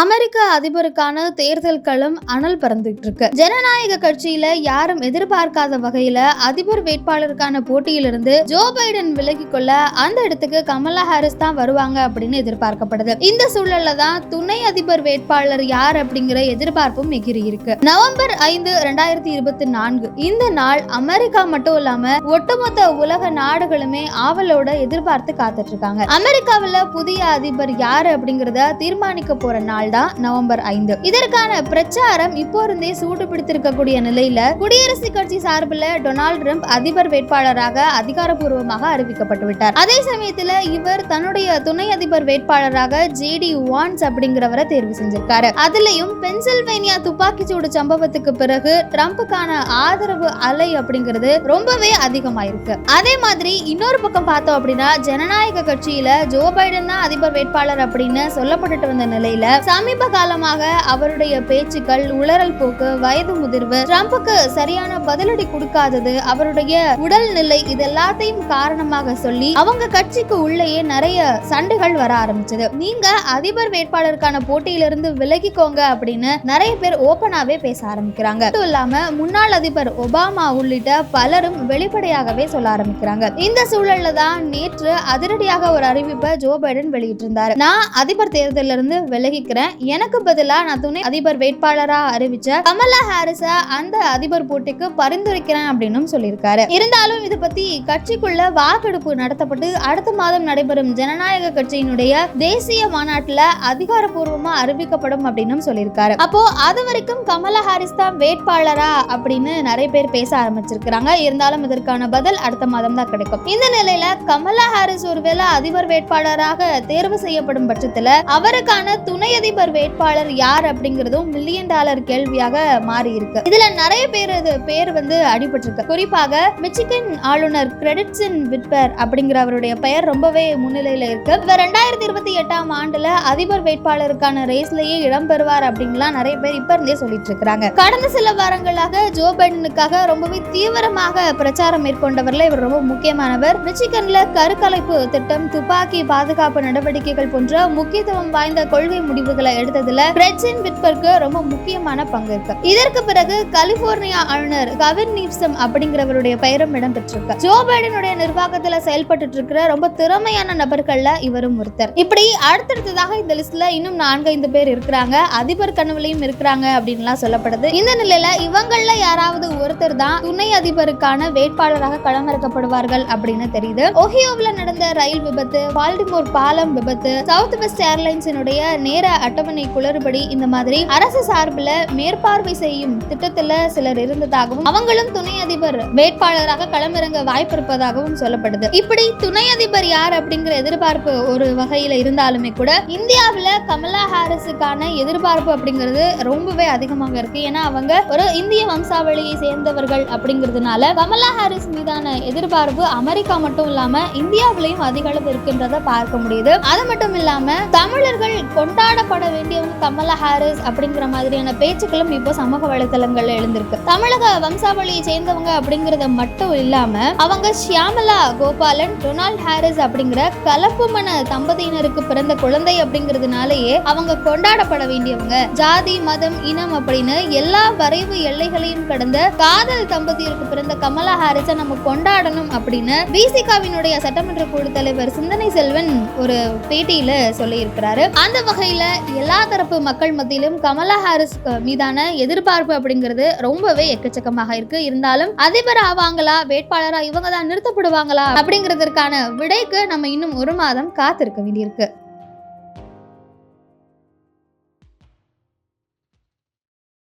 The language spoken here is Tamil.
அமெரிக்க அதிபருக்கான தேர்தல் களம் அனல் பறந்துட்டு இருக்கு ஜனநாயக கட்சியில யாரும் எதிர்பார்க்காத வகையில அதிபர் வேட்பாளருக்கான போட்டியிலிருந்து ஜோ பைடன் விலகி கொள்ள அந்த இடத்துக்கு கமலா ஹாரிஸ் தான் வருவாங்க அப்படின்னு எதிர்பார்க்கப்படுது. இந்த சூழல்ல தான் துணை அதிபர் வேட்பாளர் யார் அப்படிங்கிற எதிர்பார்ப்பும் எகிரி இருக்கு நவம்பர் ஐந்து ரெண்டாயிரத்தி இருபத்தி நான்கு. இந்த நாள் அமெரிக்கா மட்டும் இல்லாம ஒட்டுமொத்த உலக நாடுகளுமே ஆவலோட எதிர்பார்த்து காத்துட்டு இருக்காங்க. அமெரிக்காவுல புதிய அதிபர் யாரு அப்படிங்கறத தீர்மானிக்க போற நாள் தான் நவம்பர் ஐந்து. இதற்கான பிரச்சாரம் இப்போ இருந்தே சூடு பிடித்திருக்கக்கூடிய நிலையில குடியரசுக் கட்சி சார்பில் டொனால்டு ட்ரம்ப் அதிபர் வேட்பாளராக அதிகாரப்பூர்வமாக அறிவிக்கப்பட்டு விட்டார். அதே சமயத்துல இவர் தன்னுடைய துணை அதிபர் வேட்பாளராக ஜேடி வான்ஸ் அப்படிங்கிறவரை தேர்வு செஞ்சிருக்காரு. அதுலயும் பென்சில்வேனியா துப்பாக்கிச்சூடு சம்பவத்துக்கு பிறகு ட்ரம்ப்புக்கான ஆதரவு அலை அப்படிங்கிறது ரொம்பவே அதிகமாயிருக்கு. அதே மாதிரி இன்னொரு பக்கம் பார்த்தோம் அப்படின்னா ஜனநாயக கட்சியில ஜோ பைடன் தான் அதிபர் வேட்பாளர் அப்படின்னு சொல்லப்பட்டுட்டு வந்த நிலையில சமீப காலமாக அவருடைய பேச்சுக்கள் உளறல் போக்கு வயது முதிர்வு ட்ரம்புக்கு சரியான பதிலடி கொடுக்காதது அவருடைய உடல்நிலை இது எல்லாத்தையும் காரணமாக சொல்லி அவங்க கட்சிக்கு உள்ளேயே நிறைய சண்டைகள் வர ஆரம்பிச்சது. நீங்க அதிபர் வேட்பாளருக்கான போட்டியிலிருந்து விலகிக்கோங்க அப்படின்னு நிறைய பேர் ஓபனாவே பேச ஆரம்பிக்கிறாங்க. அதுவும் இல்லாம முன்னாள் அதிபர் ஒபாமா உள்ளிட்ட பலரும் வெளிப்படையாகவே சொல்ல ஆரம்பிக்கிறாங்க. இந்த சூழல்ல தான் நேற்று அதிரடியாக ஒரு அறிவிப்பை ஜோ பைடன் வெளியிட்டிருந்தாரு. நான் அதிபர் தேர்தலில் இருந்து விலகிக்கிறேன் நினைக்கிறேன் எனக்கு பதிலாக நான் துணை அதிபர் வேட்பாளராக அறிவிச்ச கமலா ஹாரிஸ அந்த அதிபர் போட்டிக்கு பரிந்துரைக்கிறேன் அப்படின்னு சொல்லியிருக்காரு. இருந்தாலும் இது பத்தி கட்சிக்குள்ள வாக்கெடுப்பு நடத்தப்பட்டு அடுத்த மாதம் நடைபெறும் ஜனநாயக கட்சியினுடைய தேசிய மாநாட்டில் அதிகாரப்பூர்வமா அறிவிக்கப்படும் அப்படின்னு சொல்லியிருக்காரு. அப்போ அது வரைக்கும் கமலா ஹாரிஸ் தான் வேட்பாளரா அப்படின்னு நிறைய பேர் பேச ஆரம்பிச்சிருக்கிறாங்க. இருந்தாலும் இதற்கான பதில் அடுத்த மாதம் தான் கிடைக்கும். இந்த நிலையில கமலா ஹாரிஸ் ஒருவேளை அதிபர் வேட்பாளராக தேர்வு செய்யப்படும் பட்சத்துல அவருக்கான துணை அதிபர் வேட்பாளர் யார் அப்படிங்கிறதும் மில்லியன் டாலர் கேள்வியாக மாறி இருக்கு இதுல நிறைய பேர் பேர் வந்து அடிபட்டிருக்கு. குறிப்பாக மிச்சிகன் ஆளுநர் கிரெடிட்ஸின் விட்பர் அப்படிங்கிற அவருடைய பெயர் ரொம்பவே முன்னிலையில இருக்கு. இவர் ரெண்டாயிரத்தி இருபத்தி எட்டாம் ஆண்டுல அதிபர் வேட்பாளருக்கான ரேஸ்லயே இடம்பெறுவார் அப்படின்லாம் நிறைய பேர் இப்ப இருந்தே சொல்லிட்டு இருக்காங்க கடந்த சில வாரங்களாக ஜோ பைடனுக்காக ரொம்பவே தீவிரமாக பிரச்சாரம் மேற்கொண்டவர்ல இவர் ரொம்ப முக்கியமானவர். மிச்சிகன்ல கருக்கலைப்பு திட்டம் துப்பாக்கி பாதுகாப்பு நடவடிக்கைகள் போன்ற முக்கியத்துவம் வாய்ந்த கொள்கை முடிவுகள் எடுத்ததுல பிரெட்ஜின் விட்பருக்கு ரொம்ப முக்கியமான பங்கு இருக்கு. இதற்கு பிறகு கலிபோர்னியா ஆளுநர் கவின் நீப்சம் அப்படிங்கிறவருடைய பெயரும் இடம்பெற்றிருக்கு. ஜோ பைடனுடைய நிர்வாகத்துல செயல்பட்டு இருக்கிற ரொம்ப திறமையான நபர்கள்ல இவரும் ஒருத்தர். இப்படி அடுத்தடுத்ததாக இந்த லிஸ்ட்ல இன்னும் நான்கு ஐந்து பேர் இருக்கிறாங்க. அதிபர் கனவுலையும் இருக்கிறாங்க அப்படின்லாம் சொல்லப்படுது. இந்த நிலையில இவங்கள யாராவது ஒருத்தர் தான் துணை அதிபருக்கான வேட்பாளராக களமிறக்கப்படுவார்கள் அப்படின்னு தெரியுது. ஒஹியோவில் நடந்த ரயில் விபத்து பால்டிமோர் பாலம் விபத்து சவுத் வெஸ்ட் ஏர்லைன்ஸினுடைய நேர அட்டவணை குளறுபடி இந்த மாதிரி அரசு சார்பில் மேற்பார்வை செய்யும் திட்டத்தில் சிலர் இருந்ததாகவும் அவங்களும் துணை அதிபர் வேட்பாளராக களமிறங்க வாய்ப்பு இருப்பதாகவும் சொல்லப்படுது. இப்படி துணை அதிபர் யார் அப்படிங்கிற எதிர்பார்ப்பு ஒரு வகையில் இருந்தாலுமே கூட இந்தியாவில் கமலா ஹாரிஸுக்கான எதிர்பார்ப்பு அப்படிங்கிறது ரொம்பவே அதிகமாக இருக்கு. ஏன்னா அவங்க ஒரு இந்திய வம்சாவளியை சேர்ந்தவர்கள் அப்படிங்கிறதுனால கமலா ஹாரிஸ் மீதான எதிர்பார்ப்பு அமெரிக்கா மட்டும் இல்லாம இந்தியாவிலையும் அதிக அளவு இருக்கின்றத பார்க்க முடியுது. அது மட்டும் இல்லாம தமிழர்கள் கொண்டாடப்பட வேண்டியவங்க கமலா ஹாரிஸ் அப்படிங்கிற மாதிரியான பேச்சுக்களும் இப்போ சமூக வலைதளங்கள்ல எழுந்திருக்கு. தமிழக வம்சாவளியை சேர்ந்தவங்க அப்படிங்கறத மட்டும் இல்லாம அவங்க ஷியாமலா கோபாலன் டொனால்ட் ஹாரிஸ் அப்படிங்கிற கலப்பு மன தம்பதியினருக்கு பிறந்த குழந்தை அப்படிங்கிறதுனாலயே அவங்க கொண்டாடப்பட வேண்டியவங்க. ஜாதி மதம் இனம் அப்படின்னு எல்லா வரைவு எல்லைகளையும் கடந்த காதல் தம்பதியருக்கு பிறந்த கமலா ஹாரிஸை நம்ம கொண்டாடணும் அப்படின்னு விசிகாவினுடைய சட்டமன்ற குழு தலைவர் சிந்தனை செல்வன் ஒரு பேட்டியில சொல்லியிருக்கிறாரு. அந்த வகையில எல்லா தரப்பு மக்கள் மத்தியிலும் கமலா ஹாரிஸ் மீதான எதிர்பார்ப்பு அப்படிங்கிறது ரொம்பவே எக்கச்சக்கமாக இருக்கு. இருந்தாலும் அதிபர் ஆவாங்களா வேட்பாளரா இவங்க தான் நிறுத்தப்படுவாங்களா அப்படிங்கிறதுக்கான விடைக்கு நம்ம இன்னும் ஒரு மாதம் காத்திருக்க வேண்டியிருக்கு.